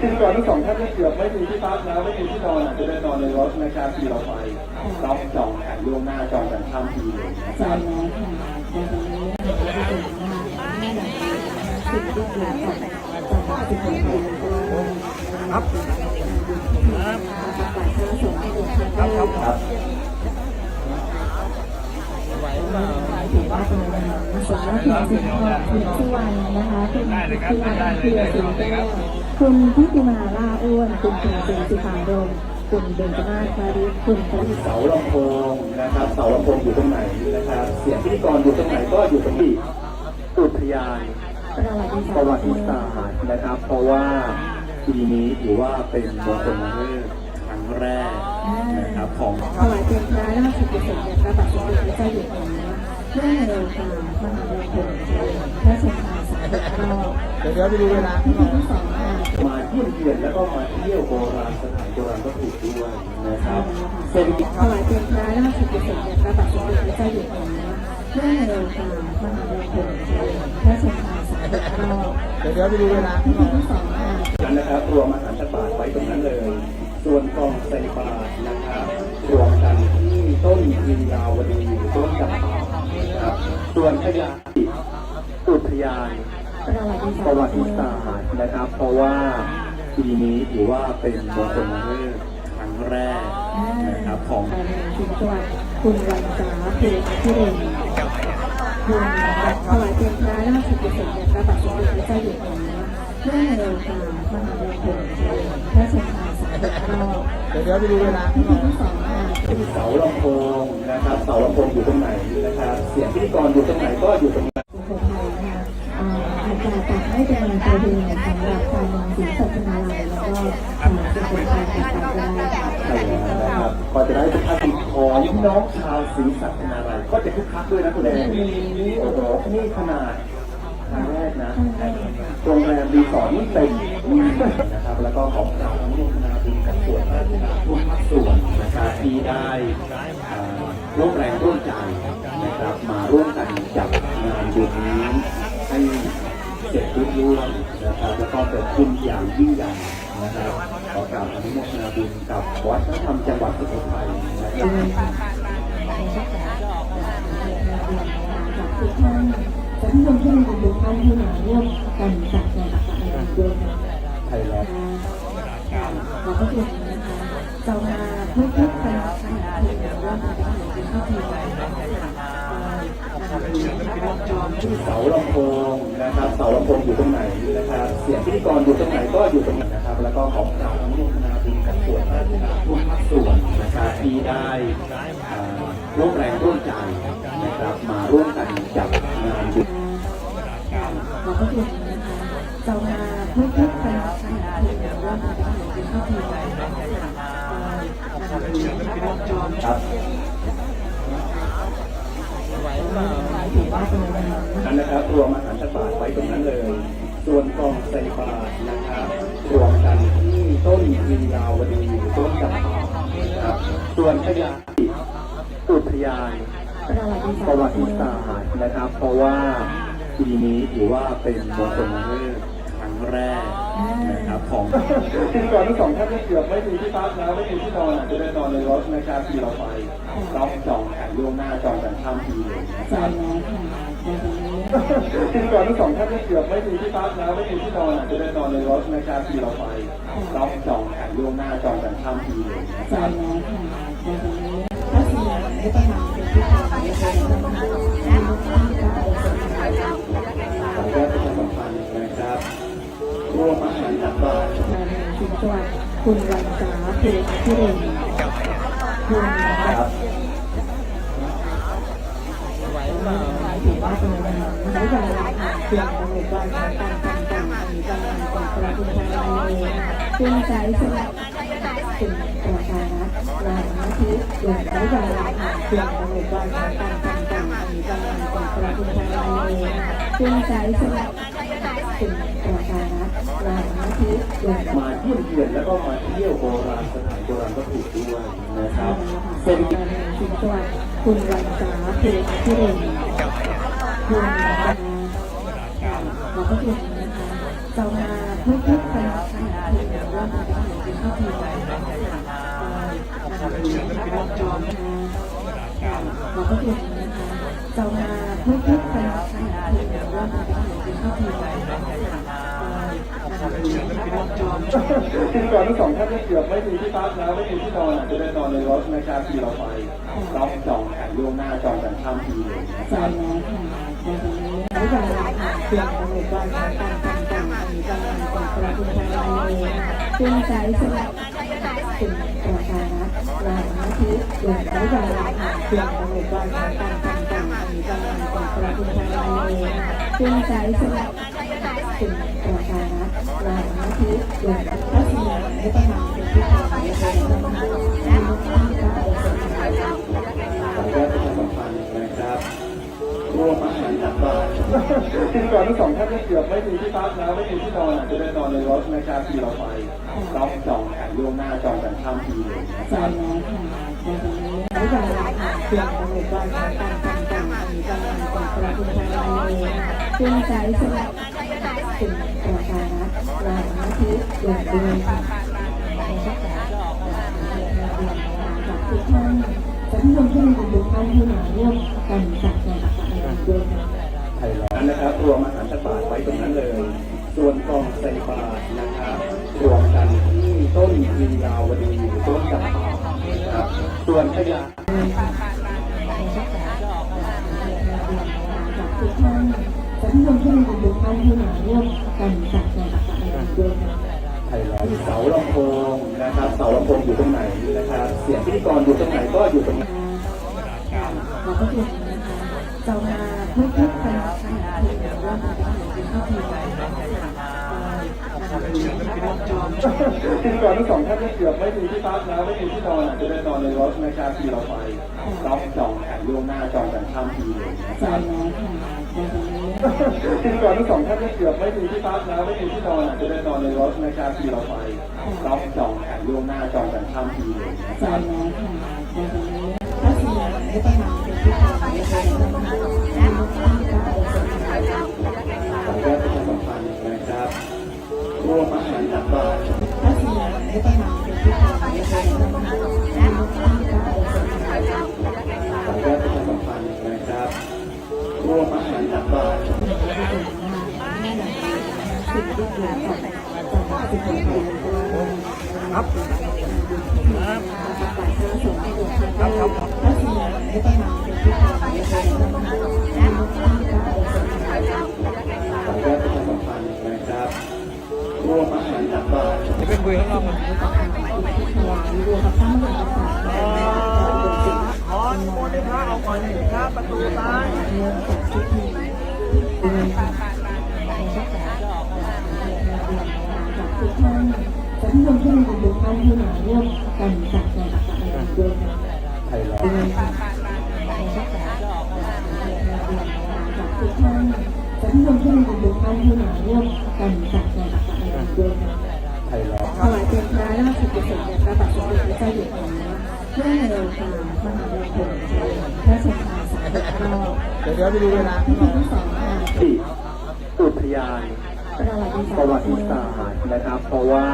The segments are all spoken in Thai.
พิธีกรทั้งสองท่านไม่เกือบไม่มีที่พักนะไม่มีที่นอนอาจจะได้นอนในรถนะครับที่เราไปต้องจองกันล่วงหน้าจองกันข้ามทีเลยนะคใช่รับแล้วค่ะในวันนี้นะคะที่เป็นงานแม่หลังสิ่งที่เกิดจากจากสิ่งที่เกิดครับครับฝ่ายพระสงฆ์ที่เดินทางได้ครับถือว่าเป็นสมรภูมิสิทธิ์คุณทุวันนะคะคุณทุวันเพียรสิงแก้ว คุณพิติมาลาอ้วน คุณเพียรสิงสุภาดมคุณเบญจมาศคาริคุณพระเสาลำโพงนะครับ เสาลำโพงอยู่ตรงไหนนะครับ เสียงพิธีกรอยู่ตรงไหนก็อยู่ตรงนี้อุทยานประวัติศาสตร์นะครับ เพราะว่าปีนี้ถือว่าเป็นมงคลเลิกษ์ครั้งแรกนะครับของถวายเป็นพระราชกุศลแด่พระบาทสมเด็จพระเจ้าอยู่หัวเนื่องในโอกาสมหามงคลพระชนมาสามสิบรอบ ดี๋ยวเดี๋ยวไปดูเวลาพิธีที่สองมาเยี่ยมเยียนแล้วก็มาเที่ยวโบราณสถานโบราณวัตถุด้วยนะครับเศรษฐกิจถวายเป็นพระราชกุศลแด่พระบาทสมเด็จพระเจ้าอยู่หัวเนื่องในโอกาสมหามงคลพระชนมาสามสิบรอบเดี๋ยวเดี๋ยวไปดูเวลาพิธีที่สองค่ะนั้นนะครับรวมอาหารตบาทไว้ตรงนั้นเลย ส่วนกองใส่บาตรนะครับรวมกันที่ต้นวินยาวดีต้นจำปานะครับส่วนขยะ ประวัติศาสตร์ประวัติศาสตร์นะครับ เพราะว่าปีนี้ถือว่าเป็นมงคลเลิกครั้งแรกนะครับของการเมืองชุมชนคุณวันสาภูพิเรนคุณถวายเป็นพระราชกุศลแด่พระบาทสมเด็จพระเจ้าอยู่หัวเนื่อในโอกาสมหามงคลพระชนมาสามสิบรอบเดี๋ยวเดี๋ยวไปดูเวลาพิธีที่สองค่ะเสาลำโพงนะครับเสาลำโพงอยู่ตรงไหนนะครับ เสียงพิธีกรอยู่ตรงไหนก็อยู่ตรง น้องชาวศรีสัชนาลัยก็จะคึกคักด้วยนะคุณแดงโอ้โหนี่ขนาดครั้งแรกนะโรงแรมรีสอร์ทนี่เต็มนะครับ แล้วก็ของกล่าวทั้งโมทนาบุญกับส่วนราชการทุกภาคส่วนนะครับที่ได้อ่าร่วมแรงร่วมใจนะครับ มาร่วมกันจัดงานบุญนี้ให้เสร็จรุ่ร่วงนะครับ แล้วก็เกิดขึ้นอย่างยิ่งใหญ่ นะครับขอกราบอนุโมทนาบุญกับวัดพระธรรมจังหวัดสุโขทัยนะครับจะที่ลงที่มีทุกท่านที่มาร่วมกันจัดงานในวันด้วยนะไทยแล้วเราก็คือนะคะจะมาพูดคุยกันนะคะที่ร่วมกันเป็นข้าวที เสาลำโพงนะครับ เสาลำโพงอยู่ตรงไหนนะครับ เสียงพิธีกรอยู่ตรงไหนก็อยู่ตรงนั้นนะครับ แล้วก็ของกลาวทั้งโมทนาบุญกับส่วนนะครับทุกภาคส่วนนะครับที่ได้ร่วมแรงร่วมใจนะครับมาร่วมกันจัด ต้นวินยาวดีรือต้นจำปานะครับส่วนขยะอุทยานประวัติศาสตร์ประวัติศานะครับ เพราะว่าปีนี้ถือว่าเป็นมงคลเลิกษ์ครั้งแรกนะครับของพิธีกรทั้งสองท่านไม่เกือบไม่มีที่พักนะไม่มีที่นอนอาจจะได้นอนในรถนะครับที่เราไปต้องจองกันล่วงหน้าจองกันข้ามทีเลยนะครับ แล้วค่ะในวันนี้พิธีกรทั้งสองท่านเกือบไม่มีที่พักนะไม่มีที่นอนอาจจะได้นอนในรถนะครับที่เราไปต้องจองกันล่วงหน้าจองกันข้ามทีเลยนะคใช่รับแล้วค่ะในวันนี้พระศรีรัตนเป็นที่ทางในกนำให้ที่มุขที่พระคะขออนุญาตประชาสัมพันธ์นะครับรวมอาหารตักบาตรนายชุมชนคุณวันสาภูพิเรนคุณ ครับถือว่าเป็นวันใช้เวลาเพียงหนึ่งวันต่างต่างต่างมีกำลังของพรคุณทางในคุณใจสมัครคุณประชารัฐลานาทิอย่างใช้เวลาเพียงหนึ่งวันต่างต่างต่างมีกำลังของพรคุณทางในคุณใจสมัครคุณประชารัฐลานาทิอย่างมาเยี่ยมเยียนแล้วก็มาเที่ยวโบราณสถานโบราณวัตถุด้วยนะครับเป็นฐกิจการชุมชนคุณวันสาภูพิเรน คุณนะคะอบระคุนะคะเจ้ามาทุกทุกคนนะคะที่ร่วมกันเป็นข้าวทีใจนะคะของคุณนะคะอมนะคะขอบพระคุณนะคะเจ้ามาทุกทุกคนนะคะที่ร่วมกันเป็นข้าวทีใจนะคะของคุคะอมพิธีกรทั้งสองท่านเกือบไม่มีที่พักแล้วไม่มีที่นอนจะได้นอนในรถนะครับที่เราไปรับจอง ล่วงหน้าจองกันข้ามทีเลยใช่แล้วค่ะในวันนี้เราจะค่ะเตรียมกำหนดวันการการการการมีการงานของพระพุทธเจ้าเครื่องใจสำหรับคุณประชารัฐลานาทิเดือนราจะค่ะเตรียมกำหนดวันการการการการมีการงานของพระพุทธเจ้าเครื่องใจสำหรับคุณประชารัฐลานาทิเดือนพระสยามไม่ต้องมาเป็นที่ทางในการดำเนินการมีมุขกา พิธีกรทั้งสองท่านเนี่ยเกือบไม่มีที่พักนะไม่มีที่นอนอาจจะได้นอนในรถในการที่เราไปต้องจองกันล่วงหน้าจองกันข้ามทีเลยใช่แล้วค่ะในวันนี้เราจะค่ะเตรียมกำหนดวันการการการการมีการงานของพระพุทธเจ้าเครื่องใจสำหรับคุณประชารัฐลานาทิเดือนเดือนจากทุกท่านจะที่ลงที่ในกลุ่มท่านที่มาร่วมกันจัดงานกับเราด้วยค่ะ ไทยร้านะครับ รวมอาหารตักบาตรไว้ตรงนั้นเลย ส่วนกองใส่บาตรนะครับรวมกันที่ต้นมียาวดีต้นจับปาครับส่วนขยะจากทุกท่านจะที่ลงที่ในกลุ่มท่านที่มาร่วมกันจัดงานกับเรด้วยค่ะไทยร้านเสาลำโพงนะครับเสาลำโพงอยู่ตรงไหนนะครับ เสียงพิธีกรอยู่ตรงไหนก็อยู่ตรงนั้น เราก็คือนะคะจะมาพูดกันนะคะที่ว่าจะเป็นข้อมูลนะคะพิธีกรทั้งสองท่านเนี่ยเกือบไม่มีที่พักนะไม่มีที่นอนอาจจะได้นอนในรถในการที่เราไปต้องจองกันล่วงหน้าจองกันข้ามทีเลยใช่แล้วค่ะในวันนี้พิธีกรทั้งสองท่านเนี่ยเกือบไม่มีที่พักนะไม่มีที่นอนอาจจะได้นอนในรถนการที่เราไปต้องจองกันล่วงหน้าจองกันข้ามทีเลยใช่แล้วค่ะในะสยามไม่ต้องมาเป็นที่ทางในการดำเนินการมีมุขการการเดินทางขออนุญาตประชาสัมพันธ์นะค รับรวมอาหารตักบาตรพระสยามไม่ต้องมาเป็นที่ทางในการดำเนินการมีมุขการการเดินทางขออนุญาตประชาสัมพันธ์นะครับรวมอาหารตักบาตรสิ่งที่เกิดจาครับครับครับพระ คุยข้างนอกมันรวมกับทั้งหมดต่างๆขอโมนิพระเอาก่อนประตูซ้ายเรื่องจากที่ที่เรื่องจากทุกท่านจะที่ลงที่ในกลุ่มท่านที่มาร่วมกันจัดงานกับเรด้วยค่ะไทยร้านเรื่องจากทุกท่านจะที่ลงที่ในกลุ่มท่านที่มาร่วมกันจัดงานกับเรด้วยค่ะ ไทยร้านถวายเป็นพระราชกุศลแด่พระบาทสมเด็จพระเจ้าอยู่หัวเพื่อในโอกาสมหามงคลพระชนมาสามสิบรอบเดี๋ยวเดี๋ยวไปดูเวลาพิธีที่สองงานที่อุทยานประวัติศาสตร์นะครับ เพราะว่า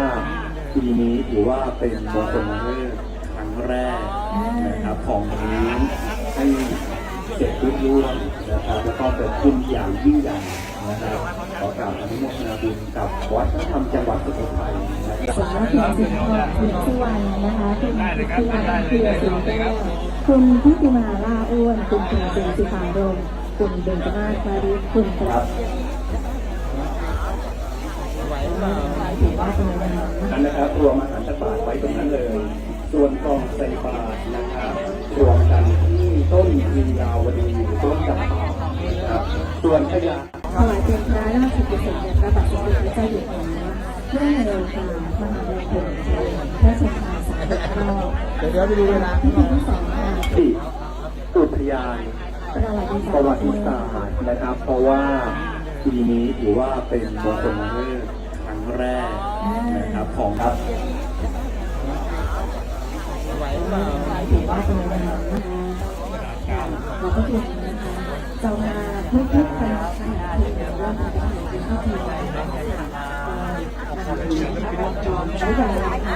ปีนี้ถือว่าเป็นมงคลฤกษ์ครั้งแรกนะครับของนี้ให้เสร็จรุ่งร่วงนะครับแล้วก็เกิดขึ้นอย่างยิ่งใหญ่ นะครับขอกราบอนุโมทนาบุญกับวัฒนธรรมจังหวัดสุโขทัยนะครับสมณถินสิงทองคุณสุวรรณนะคะคุณพิมาเพียสิงแก้วคุณพิติมาล่าอ้วนคุณคุณเจนสุภารมคุณเบญจมาศมาริคุณครับถือว่าเป็นวันนี้นั่นนะครับรวมอาหารตักบาตรไว้ตรงนั้นเลย ส่วนกองใส่บาตรนะครับรวมกันที่ต้นมียาวดีต้นจับปานะครับส่วนขยะ ถวายเป็นพระราชกุศลแด่พระบาทสมเด็จพระเจ้าอยู่หัวเพื่อในโอกาสมหามงคลพระชนมาสามสิบรอบเดี๋ยวเดี๋ยวไปดูเวลาพิธีที่สองงานที่อุทยานประวัติศาสตร์ประวัติศาสตร์นะครับ เพราะว่าปีนี้ถือว่าเป็นมงคลฤกษ์ครั้งแรกนะครับของครับถือว่าเป็นวันนี้เราก็คือนะคะจะมาพูดคุยกันนะคะ ที่ว่าจะได้เห็นข้อมูลนะคะแล้วก็